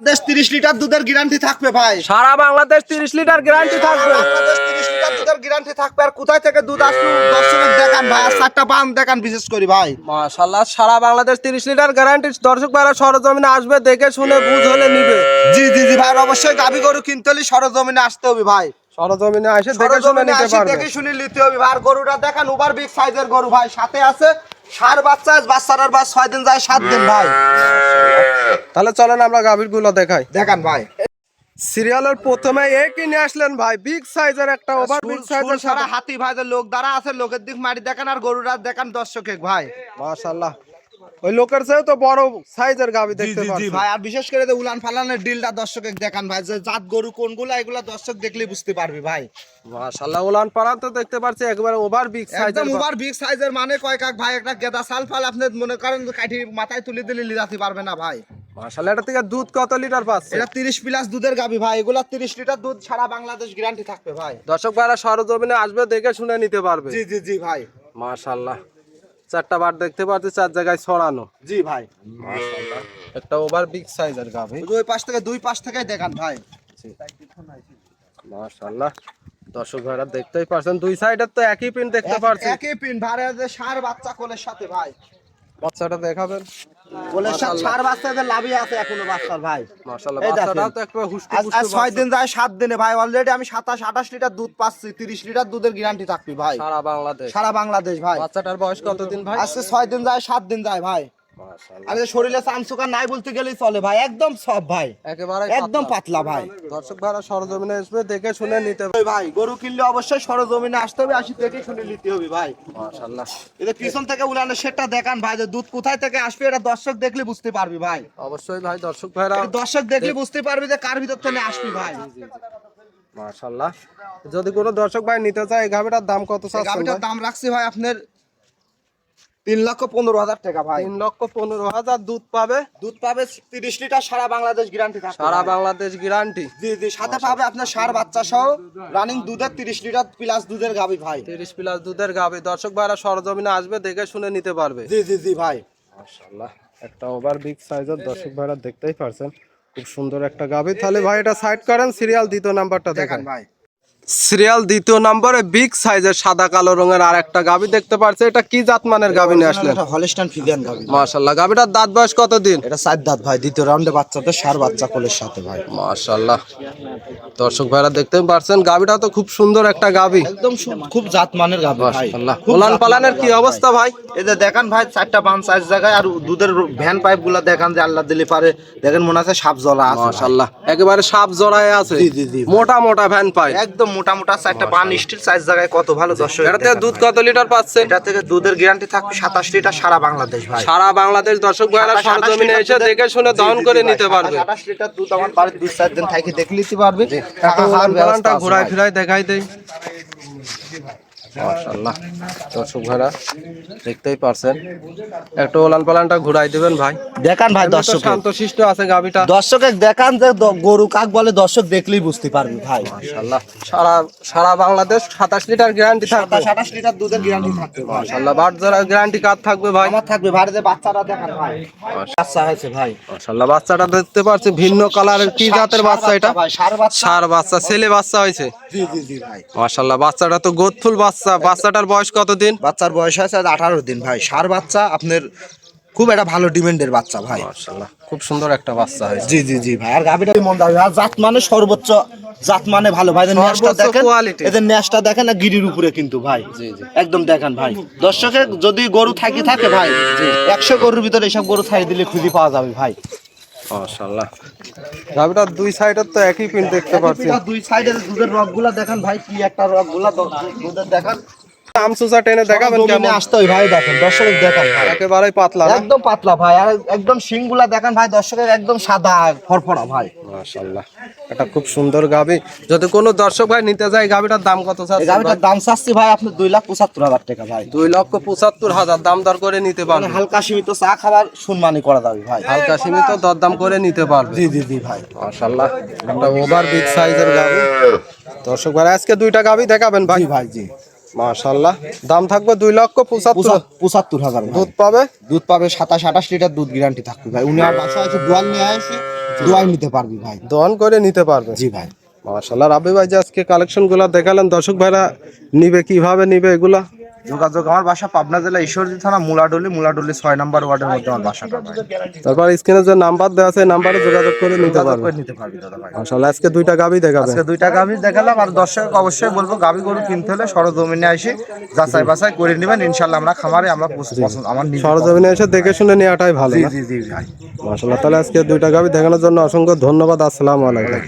দেশ তিরিশ লিটার দুধের গ্যারান্টি থাকবে ভাই। সারা বাংলাদেশ তিরিশ লিটার গ্যারান্টি থাকবে। বাংলাদেশ 30 লিটার দুধের গ্যারান্টি থাকবে। আর কোথায় থেকে দুধ আসলো দর্শক দেখান ভাই আর চারটা পান দেখান বিশেষ করি ভাই। মাশাআল্লাহ সারা বাংলাদেশ তিরিশ লিটার গ্যারান্টি দর্শক ভাইরা সরজমিনে আসবে দেখে শুনে বুঝ হলে নিবে। জি জি জি ভাই অবশ্যই দাবি গরু কিনতে হলে সরজমিনে আসতে হবে ভাই। সরজমিনে এসে দেখে শুনে নিতে পারবে। দেখে শুনে নিতে হবে। আর গরুটা দেখান বিগ সাইজের গরু ভাই সাথে আছে সার বাচ্চা বাচ্চার বাস ছয় দিন যায় সাত দিন ভাই। তাহলে চলেন আমরা গাভীরগুলো দেখাই। দেখান ভাই। সিরিয়ালের প্রথমে এ কিনে আসলেন ভাই বিগ সাইজের একটা ওভার বিগ সাইজের সারা হাতি ভাই লোক দ্বারা আছে লোকের দিক মারি দেখান আর গরুরা দেখান দর্শকে ভাই। মাশাল্লাহ ওই লোকের চেয়েও তো বড় সাইজের গাভী দেখতে পাচ্ছি ভাই। আর বিশেষ করে উলান ফালানের ডিলটা দর্শকে দেখান ভাই যে জাত গরু কোনগুলা এগুলা দর্শক দেখলেই বুঝতে পারবি ভাই। মাশাল্লাহ উলান পালান তো দেখতে পাচ্ছি একবারে ওভার বিগ একদম ওভার বিগ সাইজের মানে কয় কাক ভাই একটা গেদা সাল ফাল আপনি মনে করেন কাঠি মাথায় তুলে দিলে লিজাতে পারবে না ভাই। মাশাল্লাহ এটা থেকে দুধ কত লিটার পাচ্ছে? এটা তিরিশ প্লাস দুধের গাবি ভাই এগুলা তিরিশ লিটার দুধ সারা বাংলাদেশ গ্যারান্টি থাকবে ভাই। দর্শক ভাইরা সরজমিনে আসবে দেখে শুনে নিতে পারবে। জি জি জি ভাই। মাশাল্লাহ চারটা বার দেখতে পাচ্ছি চার জায়গায় ছড়ানো। জি ভাই। একটা ওভার বিগ সাইজের গাভী ওই পাশ থেকে দুই পাশ থেকে দেখান ভাই। মাশাআল্লাহ। দর্শক ভাইরা দেখতেই পারছেন দুই সাইডের তো একই পিন দেখতে পারছি। একই পিন ভাড়া সার বাচ্চা কোলের সাথে ভাই। বাচ্চাটা দেখাবেন। বাচ্চাদের লাভই আছে এখনও বাচ্চার ভাই। আজ ছয় দিন যায় সাত দিনে ভাই অলরেডি আমি সাতাশ আঠাশ লিটার দুধ পাচ্ছি তিরিশ লিটার দুধের গ্যারান্টি থাকবি ভাই। সারা বাংলাদেশ। সারা বাংলাদেশ ভাই। বাচ্চাটার বয়স কতদিন ভাই? আজকে ছয় দিন যায় সাত দিন যায় ভাই। মাশাল্লাহ আর শরীরে চামচুকা নাই বলতে গেলেই চলে ভাই একদম সব ভাই। একেবারে একদম পাতলা। ভাই। দর্শক ভাইরা সরজমিনে আসবে দেখে শুনে নিতে ওই ভাই গরু কিনলে অবশ্যই সরজমিনে আসতে হবে আসি দেখে শুনে নিতে হবে ভাই। মাশাল্লাহ এটা পিছন থেকে উলানো সেটা দেখান ভাই যে দুধ কোথায় থেকে আসবে এটা দর্শক দেখলে বুঝতে পারবি ভাই। অবশ্যই ভাই দর্শক ভাইরা এটা দর্শক দেখলে বুঝতে পারবি যে কার ভিতর থেকে আসবি ভাই। মাশাল্লাহ যদি কোনো দর্শক ভাই নিতে চায় এই গাভিটার দাম কত এই চাচ্ছেন গাভিটার দাম রাখছি ভাই আপনার তিন লক্ষ পনেরো হাজার টাকা ভাই। তিন লক্ষ পনেরো হাজার দুধ পাবে? দুধ পাবে তিরিশ লিটার সারা বাংলাদেশ গ্যারান্টি সারা বাংলাদেশ গ্যারান্টি জি জি সাথে পাবে আপনার সার বাচ্চা সহ রানিং দুধের তিরিশ লিটার প্লাস দুধের গাবি ভাই। তিরিশ প্লাস দুধের গাভি। দর্শক ভাইরা সরজমিনে আসবে দেখে শুনে নিতে পারবে। জি জি জি ভাই। মাশাআল্লাহ একটা ওভার বিগ সাইজের দর্শক ভাইরা দেখতেই পারছেন খুব সুন্দর একটা গাবি তাহলে ভাই এটা সাইড করেন সিরিয়াল দ্বিতীয় নাম্বারটা দেখেন ভাই। সিরিয়াল দ্বিতীয় নম্বরে বিগ সাইজের সাদা কালো রঙের আর একটা গাভি দেখতে পারছে। এটা কি জাতমানের গাভি নিয়ে আসলেন? এটা হলিস্টান ফিজিয়ান গাবি। মাশাআল্লাহ গাভিটার দাঁত বয়স কতদিন? এটা সাত দাঁত ভাই দ্বিতীয় রাউন্ডে বাচ্চাদের সার বাচ্চা কোলের সাথে ভাই। মাশাআল্লাহ। দর্শক ভাইরা দেখতে পারছেন গাভিটা তো খুব সুন্দর একটা গাভি একদম খুব জাত মানের গাবি মাশাআল্লাহ। খুব পালানের কি অবস্থা ভাই? এই যে দেখান ভাই চারটা পাঁচ সাইজ জায়গায় আর দুধের ভ্যান পাইপগুলা দেখান যে আল্লাহ দিলে পারে। দেখেন মনে আছে সাপ জলা আছে। মাশাআল্লাহ একেবারে সাপ জড়ায় আছে। জি, জি, জি। মোটা মোটা ভ্যান পাই একদম মোটা মোটা চারটা পান স্টিল সাইজ জায়গায় কত ভালো দর্শক এটা থেকে দুধ কত লিটার পাচ্ছে? এটা থেকে দুধের গ্যারান্টি থাকবে সাতাশ লিটার সারা বাংলাদেশ ভাই। সারা বাংলাদেশ দর্শক ভাইরা সরজমিনে এসে দেখে শুনে দহন করে নিতে পারবে। সাতাশ- লিটার দুধ আমার বাড়ির দুই চার দিন থেকে দেখে নিতে পারবে। ঘোরায়। ফিরাই দেখাই দেই। মাশাআল্লাহ। দর্শক ভাইরা দেখতেই পারছেন। একটু ওলান পালানটা ঘুরাই দিবেন ভাই। দেখান ভাই দর্শক শান্তশিষ্ট আছে গাভিটা। দর্শকের দেখান যে গরু কাক বলে দর্শক দেখলেই বুঝতে পারবে ভাই। মাশাআল্লাহ। সারা সারা বাংলাদেশ 27 লিটার গ্যারান্টি থাকবে। সাতাশ আঠাশ লিটার দুধের গ্যারান্টি থাকবে ভাই। মাশাআল্লাহ। বাট জোড়া গ্যারান্টি কার্ড থাকবে ভাই। আমার থাকবে বাড়িতে বাচ্চারা দেখান ভাই। বাচ্চা হয়েছে ভাই। মাশাআল্লাহ। বাচ্চাটা দেখতে পাচ্ছি ভিন্ন কালারের কি জাতের বাচ্চা এটা? ভাই সার বাচ্চা। সার বাচ্চা ছেলে বাচ্চা হয়েছে। জি জি জি ভাই। মাশাআল্লাহ। বাচ্চাটা তো গোদফুল বাচ্চা। বাচ্চাটার বয়স কতদিন? বাচ্চার বয়স হয়েছে আঠারো দিন ভাই। সার বাচ্চা আপনার খুব একটা ভালো ডিমান্ডের বাচ্চা ভাই। মাশাআল্লাহ খুব সুন্দর একটা বাচ্চা হয়েছে। জি জি জি ভাই। আর গাভিটা মন দাবি আর জাত মানে সর্বোচ্চ জাত মানে ভালো ভাই। এদের ন্যাসটা দেখেন এদের ন্যাসটা দেখেন না গিরির উপরে কিন্তু ভাই। জি, জি। একদম দেখেন ভাই। দর্শকের যদি গরু থাকি থাকে ভাই। একশো গরুর ভিতরে এসব গরু থাকি দিলে খুঁজে পাওয়া যাবে ভাই। মাশাআল্লাহ। গাভিটার দুই সাইডের তো একই প্রিন্ট দেখতে পাচ্ছি। দুই সাইডের দুধের রকগুলা দেখেন ভাই কি একটা রকগুলা দুধের দেখান। আমসুসা টেনে দেখাবেন কেমন? আসতে হয় ভাই দেখেন দর্শকের দেখান ভাই। একেবারেই পাতলা একদম পাতলা ভাই আর একদম শিংগুলা ভাই দর্শকের একদম সাদা ফরফরা ভাই। মাশাআল্লাহ এটা খুব সুন্দর গাভি যদি কোনো দর্শক ভাই নিতে যায় গাভিটার দাম কত চাচ্ছেন দাম চাচ্ছি ভাই আপনি দুই লাখ পঁচাত্তর হাজার টাকা ভাই। দুই লক্ষ পঁচাত্তর হাজার দাম দর করে নিতে মানে পারবে। হালকা সীমিত চা খাবার শুনমানি করা যাবে ভাই। হালকা সীমিত দরদাম করে নিতে পারবে। জি জি জি ভাই। মাশাআল্লাহ একটা ওভার বিগ সাইজের গাভি দর্শক ভাই আজকে দুইটা গাভি দেখাবেন ভাই। ভাই জি। মাশাআল্লাহ। দাম থাকবে দুই লক্ষ পঁচাত্তর। পঁচা- পঁচাত্তর হাজার। দুধ পাবে? দুধ পাবে সাতাশ আঠাশ লিটার দুধ গ্যারান্টি থাকবে ভাই। উনি আর বাসা আছে দোয়াল নিয়ে আসে দোয়াল নিতে পারবি ভাই। দহন করে নিতে পারবে। জি ভাই। মাশাল্লাহ রাবি ভাই যে আজকে কালেকশনগুলো দেখালেন দর্শক ভাইরা নিবে কীভাবে নিবে এগুলা? যোগাযোগ আমার বাসা পাবনা জেলা ঈশ্বরদী থানা মুলাডলি মুলাডলি ছয় নম্বর ওয়ার্ডের মধ্যে আমার বাসাটা ভাই তারপর স্ক্রিনে যে নাম্বার দেওয়া আছে নাম্বারে যোগাযোগ করে নিতে পারবে। করে নিতে পারবি দাদা ভাই। মাশাল্লাহ আজকে দুইটা গাবি দেখাবে আজকে দুইটা গাভি দেখালাম আর দর্শক অবশ্যই বলব গাভি গরু কিনতে হলে সরজমিনে আসি যাচাই বাছাই করে নেবেন। ইনশাল্লাহ আমরা খামারে আমরা পছন্দ আমার সরজমিনে এসে দেখে শুনে নেওয়াটাই ভালো জি জি জি ভাই। মাশাল্লাহ তাহলে আজকে দুইটা গাবি দেখানোর জন্য অসংখ্য ধন্যবাদ। আসসালামু আলাইকুম।